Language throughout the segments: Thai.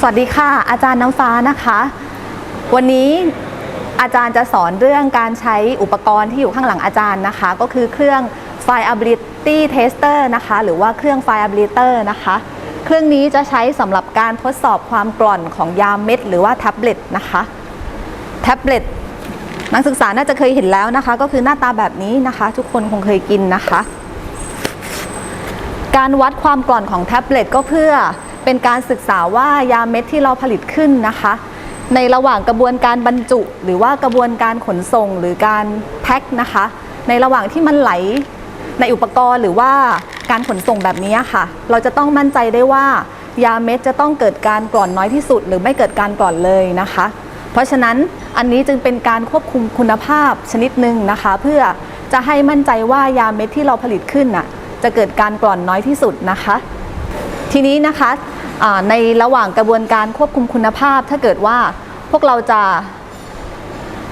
สวัสดีค่ะ อาจารย์น้ำฟ้านะคะ วันนี้อาจารย์จะสอนเรื่องการใช้อุปกรณ์ที่อยู่ข้างหลังอาจารย์นะคะ ก็คือเครื่อง Fireability Tester นะคะ หรือว่าเครื่อง Fireability นะคะ เครื่องนี้จะใช้สำหรับการทดสอบความกร่อนของยาเม็ด หรือว่าแท็บเล็ตนะคะแท็บเล็ตนักศึกษาน่าจะเคยเห็นแล้วนะคะ ก็คือหน้าตาแบบนี้นะคะ ทุกคนคงเคยกินนะคะ การวัดความกร่อนของแท็บเล็ตก็เพื่อ เป็นการศึกษาว่ายาเม็ดที่เราผลิตขึ้นนะคะ ในระหว่างกระบวนการบรรจุ หรือว่ากระบวนการขนส่งหรือการแพ็คนะคะ ในระหว่างที่มันไหลในอุปกรณ์หรือว่าการขนส่งแบบนี้ค่ะ เราจะต้องมั่นใจได้ว่ายาเม็ดจะต้องเกิดการกร่อนน้อยที่สุด หรือไม่เกิดการกร่อนเลยนะคะ เพราะฉะนั้นอันนี้จึงเป็นการควบคุมคุณภาพชนิดหนึ่งนะคะ เพื่อจะให้มั่นใจว่ายาเม็ดที่เราผลิตขึ้นน่ะจะเกิดการกร่อนน้อยที่สุดนะคะ ทีนี้นะคะ ในระหว่างกระบวนการควบคุมคุณภาพ ถ้าเกิดว่าพวกเราจะ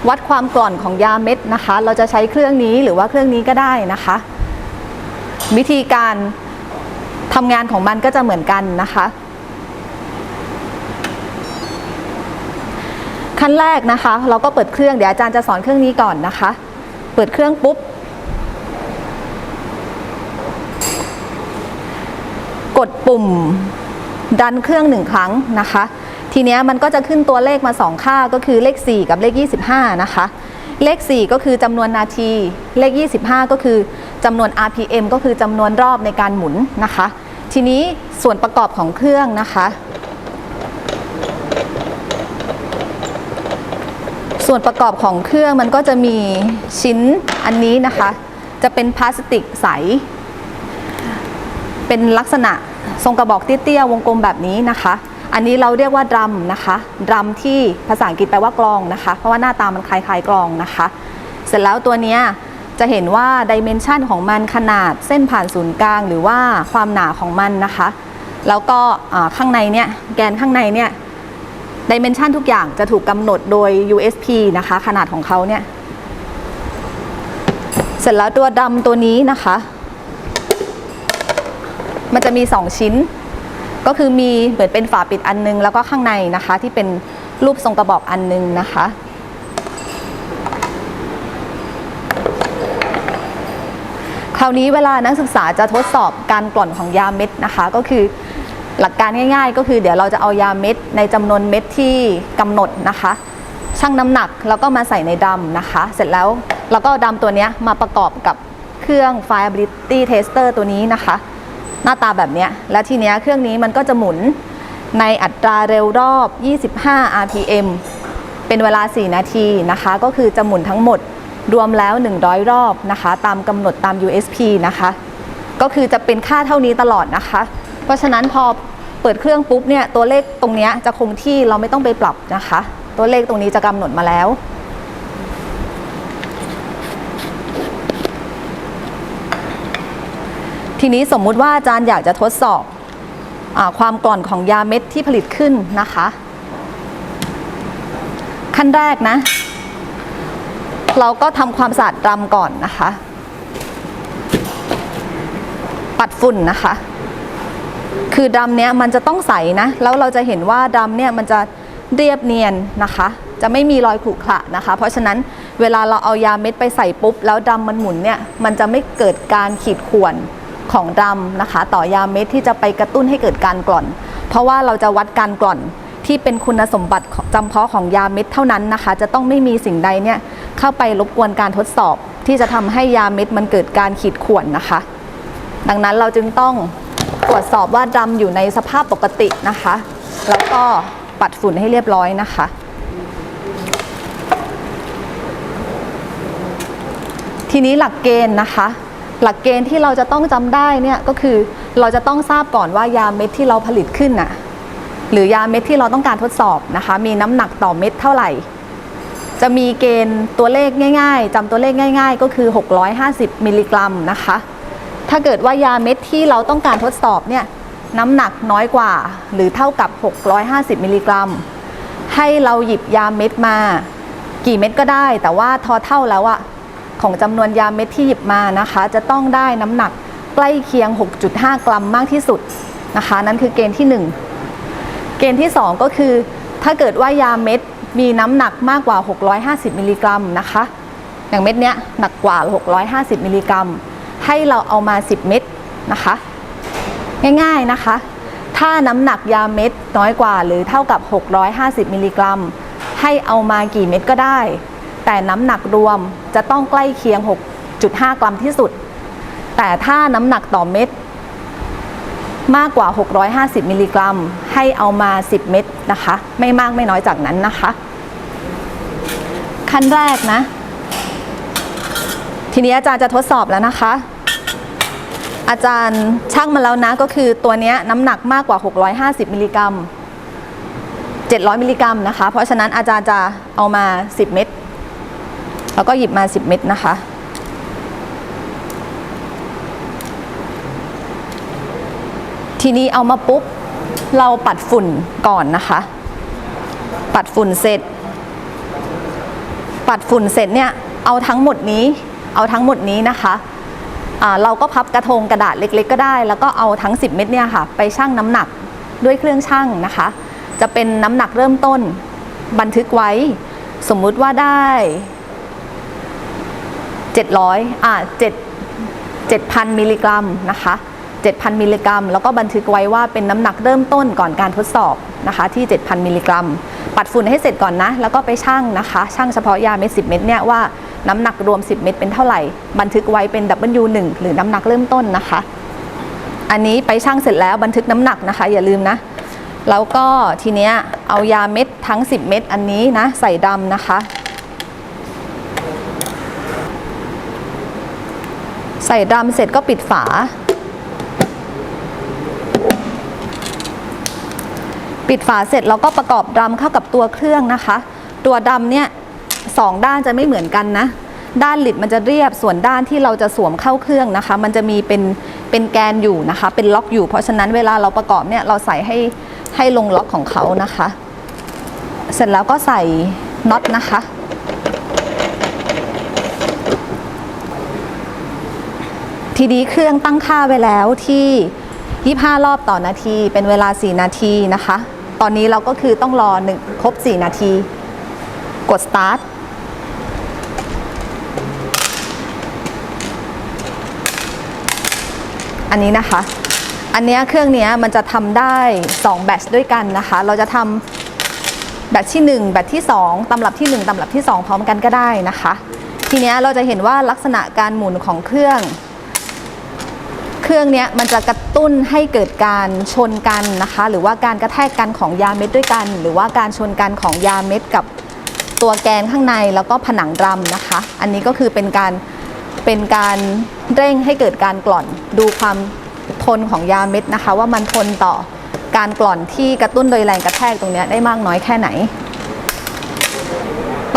วัดความกร่อนของยาเม็ดนะคะ เราจะใช้เครื่องนี้หรือว่าเครื่องนี้ก็ได้นะคะ วิธีการทำงานของมันก็จะเหมือนกันนะคะ ขั้นแรกนะคะ เราก็เปิดเครื่องเดี๋ยวอาจารย์จะสอนเครื่องนี้ก่อนนะคะ เปิดเครื่องปุ๊บ กดปุ่ม ดันเครื่องหนึ่งครั้งนะคะ ทีเนี้ยมันก็จะขึ้นตัวเลขมา 2 ค่าก็คือเลข 4 กับเลข 25 นะคะ เลข 4 ก็คือจำนวนนาที เลข 25 ก็คือจำนวน RPM ก็คือจำนวนรอบในการหมุนนะคะ ทีนี้ส่วนประกอบของเครื่องนะคะ ส่วนประกอบของเครื่องมันก็จะมีชิ้นอันนี้นะคะ จะเป็นพลาสติกใส เป็นลักษณะ ทรงกระบอกเตี้ยๆวงกลมแบบนี้นะคะ อันนี้เราเรียกว่าดรัมนะคะดรัมที่ภาษาอังกฤษแปลว่ากลองนะคะ เพราะว่าหน้าตามันคล้ายๆกลองนะคะ เสร็จแล้วตัวนี้จะเห็นว่าดิเมนชันของมันขนาดเส้นผ่านศูนย์กลาง หรือว่าความหนาของมันนะคะ แล้วก็ข้างในเนี่ยแกนข้างในเนี่ยดิเมนชันทุกอย่างจะถูกกำหนดโดย USP นะคะ ขนาดของเขาเนี่ย เสร็จแล้วตัวดำตัวนี้นะคะ มันจะมี 2 ชิ้น ก็คือมีเหมือนเป็นฝาปิดอันนึง แล้วก็ข้างในนะคะ ที่เป็นรูปทรงกระบอกอันนึงนะคะ คราวนี้เวลานักศึกษาจะทดสอบการกร่อนของยาเม็ดนะคะ ก็คือหลักการง่าย ๆ ก็คือเดี๋ยวเราจะเอายาเม็ดในจำนวนเม็ดที่กำหนดนะคะชั่งน้ำหนักแล้วก็มาใส่ในดำนะคะ เสร็จแล้วเราก็เอาดำตัวนี้มาประกอบกับเครื่อง Fireability Tester ตัวนี้นะคะ หน้าตาแบบนี้และทีเนี้ยเครื่องนี้มันก็จะหมุนในอัตราเร็วรอบ 25 RPM เป็นเวลา 4 นาทีนะคะ ก็คือจะหมุนทั้งหมดรวมแล้ว 100 รอบนะคะ ตามกำหนดตาม USP นะคะ ก็คือจะเป็นค่าเท่านี้ตลอดนะคะ เพราะฉะนั้นพอเปิดเครื่องปุ๊บเนี่ยตัวเลขตรงนี้จะคงที่เราไม่ต้องไปปรับนะคะ ตัวเลขตรงนี้จะกำหนดมาแล้ว ทีนี้สมมุติว่าอาจารย์อยากจะทดสอบอความกร่อนของยาเม็ดที่ผลิตขึ้นนะคะ ขั้นแรกนะ เราก็ทำความสะอาดดรัมก่อนนะคะ ปัดฝุ่นนะคะ คือดรัมเนี้ยมันจะต้องใสนะ แล้วเราจะเห็นว่าดรัมเนี่ยมันจะเรียบเนียนนะคะ จะไม่มีรอยขรุขระนะคะ เพราะฉะนั้นเวลาเราเอายาเม็ดไปใส่ปุ๊บ แล้วดรัมมันหมุนเนี่ย มันจะไม่เกิดการขีดข่วน ของดรัมนะคะ ต่อยาเม็ดที่จะไปกระตุ้นให้เกิดการกร่อน เพราะว่าเราจะวัดการกร่อนที่เป็นคุณสมบัติจำเพาะของยาเม็ดเท่านั้นนะคะ จะต้องไม่มีสิ่งใดเนี่ยเข้าไปรบกวนการทดสอบ ที่จะทำให้ยาเม็ดมันเกิดการขีดข่วนนะคะ ดังนั้นเราจึงต้องตรวจสอบว่าดำอยู่ในสภาพปกตินะคะ แล้วก็ปัดฝุ่นให้เรียบร้อยนะคะทีนี้หลักเกณฑ์นะคะ หลักเกณฑ์ที่เราจะต้องจำได้เนี่ยก็คือเราจะต้องทราบก่อนว่ายาเม็ดที่เราผลิตขึ้นน่ะหรือยาเม็ดที่เราต้องการทดสอบนะคะ มีน้ำหนักต่อเม็ดเท่าไหร่ จะมีเกณฑ์ตัวเลขง่าย ๆจำตัวเลขง่าย ๆ ก็คือ 650มิลลิกรัมนะคะ ถ้าเกิดว่ายาเม็ดที่เราต้องการทดสอบเนี่ยน้ำหนักน้อยกว่า หรือเท่ากับ 650มิลลิกรัม ให้เราหยิบยาเม็ดมา กี่เม็ดก็ได้ แต่ว่าทอเท่าแล้วอะ ของจำนวนยาเม็ดที่หยิบมานะคะ จะต้องได้น้ำหนักใกล้เคียง 6.5 กรัมมากที่สุดนะคะ นั่นคือเกณฑ์ที่ 1 เกณฑ์ที่ 2 ก็คือ ถ้าเกิดว่ายาเม็ดมีน้ำหนักมากกว่า 650 มิลลิกรัมนะคะ อย่างเม็ดเนี้ยหนักกว่า 650 มิลลิกรัม ให้เราเอามา 10 เม็ดนะคะ ง่ายๆนะคะ ถ้าน้ำหนักยาเม็ดน้อยกว่าหรือเท่ากับ 650 มิลลิกรัม ให้เอามากี่เม็ดก็ได้ แต่น้ำหนักรวมจะต้องใกล้เคียง 6.5 กรัมที่สุด แต่ถ้าน้ำหนักต่อเม็ดมากกว่า 650 มิลลิกรัม ให้เอามา 10 เม็ดนะคะ ไม่มากไม่น้อยจากนั้นนะคะ ขั้นแรกนะ ทีนี้อาจารย์จะทดสอบแล้วนะคะ อาจารย์ช่างมาแล้วนะก็คือตัวนี้น้ำหนักมากกว่า 650 มิลลิกรัม 700 มิลลิกรัมนะคะ เพราะฉะนั้นอาจารย์จะเอามา 10 เม็ด แล้วก็หยิบมา 10 เม็ดนะคะ ทีนี้เอามาปุ๊บ เราปัดฝุ่นก่อนนะคะ ปัดฝุ่นเสร็จ ปัดฝุ่นเสร็จเนี่ย เอาทั้งหมดนี้ เอาทั้งหมดนี้นะคะเราก็พับกระทงกระดาษเล็ก ๆ ก็ได้ แล้วก็เอาทั้ง 10 เม็ดเนี่ยค่ะ ไปชั่งน้ำหนักด้วยเครื่องชั่งนะคะ จะเป็นน้ำหนักเริ่มต้นบันทึกไว้ สมมุติว่าได้ 700อ่า7 7,000 มิลลิกรัมนะคะ7,000 มิลลิกรัม แล้วก็บันทึกไว้ว่าเป็นน้ำหนักเริ่มต้นก่อนการทดสอบนะคะที่ 7,000 มิลลิกรัม ปัดฝุ่นให้เสร็จก่อนนะ แล้วก็ไปชั่งนะคะชั่งเฉพาะยาเม็ด10 เม็ดเนี่ยว่าน้ำหนักรวม 10 เม็ดเป็นเท่าไหร่ บันทึกไว้เป็น W1 หรือน้ำหนักเริ่มต้นนะคะ อันนี้ไปชั่งเสร็จแล้วบันทึกน้ำหนักนะคะอย่าลืมนะแล้วก็ทีเนี้ยเอายาเม็ดทั้ง 10 เม็ดอันนี้นะใส่ดำนะคะ ใส่ดำเสร็จก็ปิดฝา ปิดฝาเสร็จเราก็ประกอบดำเข้ากับตัวเครื่องนะคะ ตัวดำเนี่ยสองด้านจะไม่เหมือนกันนะ ด้านหลิดมันจะเรียบส่วนด้านที่เราจะสวมเข้าเครื่องนะคะ มันจะมีเป็นเป็นแกนอยู่นะคะ เป็นล็อกอยู่ เพราะฉะนั้นเวลาเราประกอบเนี่ยเราใส่ให้ให้ลงล็อกของเขานะคะ เสร็จแล้วก็ใส่น็อตนะคะ ทีนี้เครื่องตั้งค่าไว้แล้วที่ 25 รอบต่อนาที เป็นเวลา 4 นาทีนะคะ ตอนนี้เราก็คือต้องรอหนึ่งครบ 4 นาที กด start อันนี้นะคะ อันเนี้ยเครื่องเนี้ยมันจะทำได้ 2 แบตช์ด้วยกันนะคะ เราจะทำแบตช์ที่ 1 แบตช์ที่ 2ตำรับที่ 1ตำรับที่ 2 พร้อมกันก็ได้นะคะ ทีเนี้ยเราจะเห็นว่าลักษณะการหมุนของเครื่อง เครื่องนี้มันจะกระตุ้นให้เกิดการชนกันนะคะ หรือว่าการกระแทกกันของยาเม็ดด้วยกัน หรือว่าการชนกันของยาเม็ดกับตัวแกนข้างในแล้วก็ผนังดำนะคะ อันนี้ก็คือเป็นการเป็นการเร่งให้เกิดการกล่อนดูความทนของยาเม็ดนะคะ ว่ามันทนต่อการกล่อนที่กระตุ้นโดยแรงกระแทกตรงนี้ได้มากน้อยแค่ไหน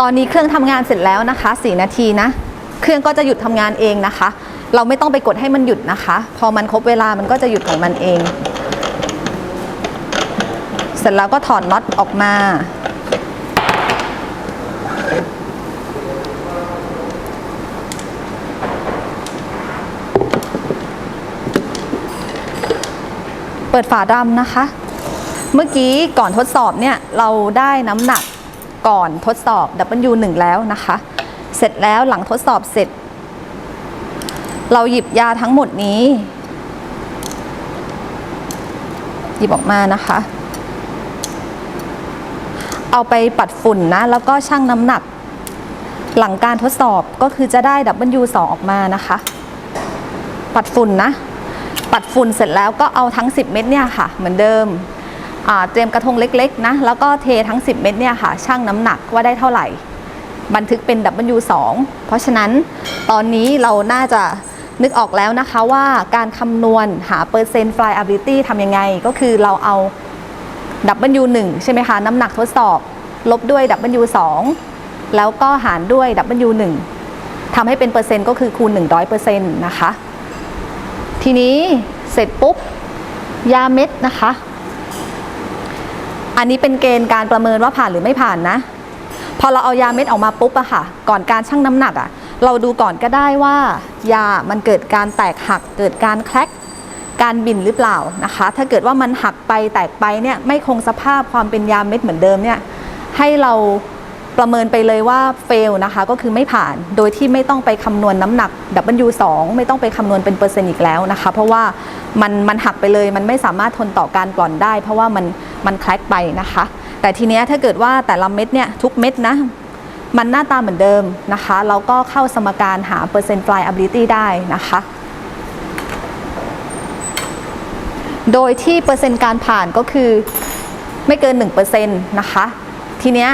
ตอนนี้เครื่องทำงานเสร็จแล้วนะคะ 4 นาทีนะ เครื่องก็จะหยุดทำงานเองนะคะ เราไม่ต้องไปกดให้มันหยุดนะคะ พอมันครบเวลามันก็จะหยุดของมันเอง เสร็จแล้วก็ถอดน็อตออกมา เปิดฝาดำนะคะ เมื่อกี้ก่อนทดสอบเนี่ย เราได้น้ำหนักก่อนทดสอบ W1 แล้วนะคะ เสร็จแล้วหลังทดสอบเสร็จ เราหยิบยาทั้งหมดนี้ หยิบออกมานะคะ เอาไปปัดฝุ่นนะ แล้วก็ชั่งน้ำหนัก หลังการทดสอบก็คือจะได้ W2 ออกมานะคะ ปัดฝุ่นนะ ปัดฝุ่นเสร็จแล้วก็เอาทั้ง 10 เม็ดเนี่ยค่ะ เหมือนเดิมเตรียมกระทงเล็กๆนะ แล้วก็เททั้ง 10 เม็ดเนี่ยค่ะ ชั่งน้ำหนักว่าได้เท่าไหร่ บันทึกเป็น W2 เพราะฉะนั้นตอนนี้เราน่าจะ นึกออกแล้วนะคะว่าการคำนวณหาเปอร์เซ็นต์ flyability ทำยังไง ก็คือเราเอา W1 ใช่ไหมคะ น้ำหนักทดสอบ ลบด้วย W2 แล้วก็หารด้วย W1 ทำให้เป็นเปอร์เซ็นต์ก็คือคูณ 100%นะคะ ทีนี้เสร็จปุ๊บ ยาเม็ดนะคะ อันนี้เป็นเกณฑ์การประเมินว่าผ่านหรือไม่ผ่านนะ พอเราเอายาเม็ดออกมาปุ๊บอะค่ะ ก่อนการชั่งน้ำหนักอะ เราดูก่อนก็ได้ว่ายามันเกิดการแตกหักเกิดการแคลกการบินหรือเปล่านะคะ ถ้าเกิดว่ามันหักไปแตกไปเนี่ยไม่คงสภาพความเป็นยาเม็ดเหมือนเดิมเนี่ยให้เราประเมินไปเลยว่าเฟลนะคะก็คือไม่ผ่านโดยที่ไม่ต้องไปคำนวณน้ำหนัก W2 ไม่ต้องไปคำนวณเป็นเปอร์เซ็นต์อีกแล้วนะคะ เพราะว่ามันมันหักไปเลยมันไม่สามารถทนต่อการกร่อนได้ เพราะว่ามันมันแคลกไปนะคะ แต่ทีเนี้ยถ้าเกิดว่าแต่ละเม็ดเนี่ยทุกเม็ดนะ มันหน้าตาเหมือนเดิมนะคะเราก็เข้าสมการหาเปอร์เซ็นต์ flyability ได้นะคะ โดยที่เปอร์เซ็นต์การผ่านก็คือไม่เกิน 1%นะคะ ทีเนี้ย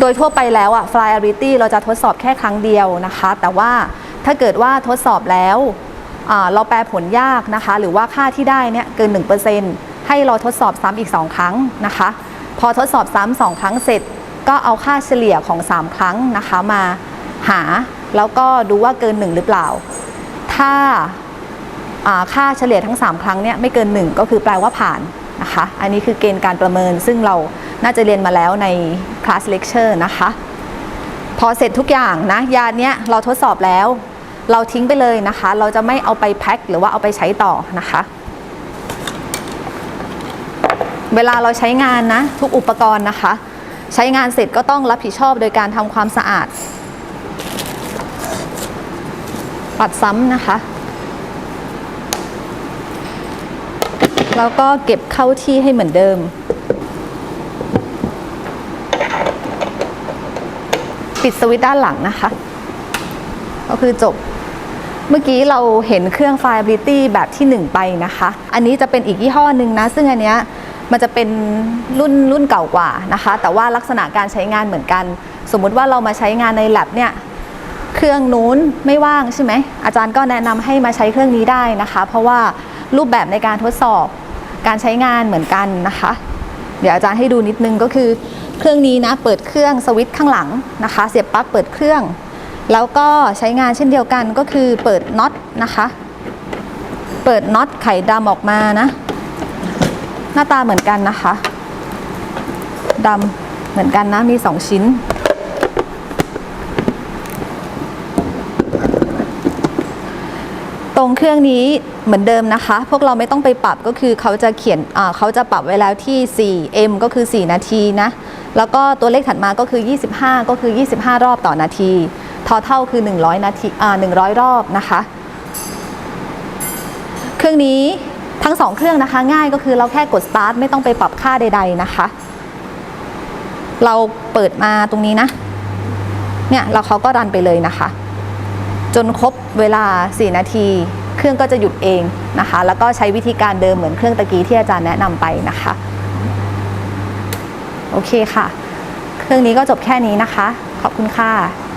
โดยทั่วไปแล้วอะ flyability เราจะทดสอบแค่ครั้งเดียวนะคะ แต่ว่าถ้าเกิดว่าทดสอบแล้วเราแปลผลยากนะคะ หรือว่าค่าที่ได้เนี่ยเกิน 1%ให้เราทดสอบซ้ำอีก 2 ครั้งนะคะ พอทดสอบซ้ำสองครั้งเสร็จ ก็เอาค่าเฉลี่ยของ 3 ครั้งนะคะมาหา แล้วก็ดูว่าเกิน 1 หรือเปล่า ถ้าาค่าเฉลี่ยทั้ง 3 ครั้งเนี่ยไม่เกิน 1 ก็คือแปลว่าผ่านนะคะ อันนี้คือเกณฑ์การประเมินซึ่งเราน่าจะเรียนมาแล้วในคลาสเลคเชอร์นะคะ พอเสร็จทุกอย่างนะ ยาเนี้ยเราทดสอบแล้ว เราทิ้งไปเลยนะคะ เราจะไม่เอาไปแพ็คหรือว่าเอาไปใช้ต่อนะคะ เวลาเราใช้งานนะ ทุกอุปกรณ์นะคะ ใช้งานเสร็จก็ต้องรับผิดชอบโดยการทำความสะอาด ปัดซ้ำนะคะ แล้วก็เก็บเข้าที่ให้เหมือนเดิม ปิดสวิตช์ด้านหลังนะคะ ก็คือจบเมื่อกี้เราเห็นเครื่อง Fiability แบบที่ 1 ไปนะคะ อันนี้จะเป็นอีกยี่ห้อหนึ่งนะ ซึ่งอันเนี้ย มันจะเป็นรุ่นรุ่นเก่ากว่านะคะ แต่ว่าลักษณะการใช้งานเหมือนกัน สมมุติว่าเรามาใช้งานใน lab เนี่ยเครื่องนู้นไม่ว่างใช่ไหมอาจารย์ก็แนะนำให้มาใช้เครื่องนี้ได้นะคะ เพราะว่ารูปแบบในการทดสอบการใช้งานเหมือนกันนะคะ เดี๋ยวอาจารย์ให้ดูนิดนึงก็คือเครื่องนี้นะเปิดเครื่องสวิตช์ข้างหลังนะคะ เสียบปลั๊กเปิดเครื่อง แล้วก็ใช้งานเช่นเดียวกันก็คือเปิดน็อตนะคะ เปิดน็อตไขดำออกมานะ หน้าตาเหมือนกันนะคะดำเหมือนกันนะมีสองชิ้น ตรงเครื่องนี้เหมือนเดิมนะคะ พวกเราไม่ต้องไปปรับก็คือเขาจะเขียนเขาจะปรับไว้แล้วที่ 4m ก็คือ 4 นาทีนะ แล้วก็ตัวเลขถัดมาก็คือ 25 ก็คือ 25 รอบต่อนาทีทอเท่าคือ 100 นาทีอ่า100 รอบนะคะ เครื่องนี้ ทั้งสองเครื่องนะคะ ง่ายก็คือเราแค่กด start ไม่ต้องไปปรับค่าใด ๆนะคะ เราเปิดมาตรงนี้นะ เนี่ยเราเขาก็รันไปเลยนะคะ จนครบเวลา 4 นาที เครื่องก็จะหยุดเองนะคะ แล้วก็ใช้วิธีการเดิมเหมือนเครื่องตะกี้ที่อาจารย์แนะนำไปนะคะ โอเคค่ะ เครื่องนี้ก็จบแค่นี้นะคะ ขอบคุณค่ะ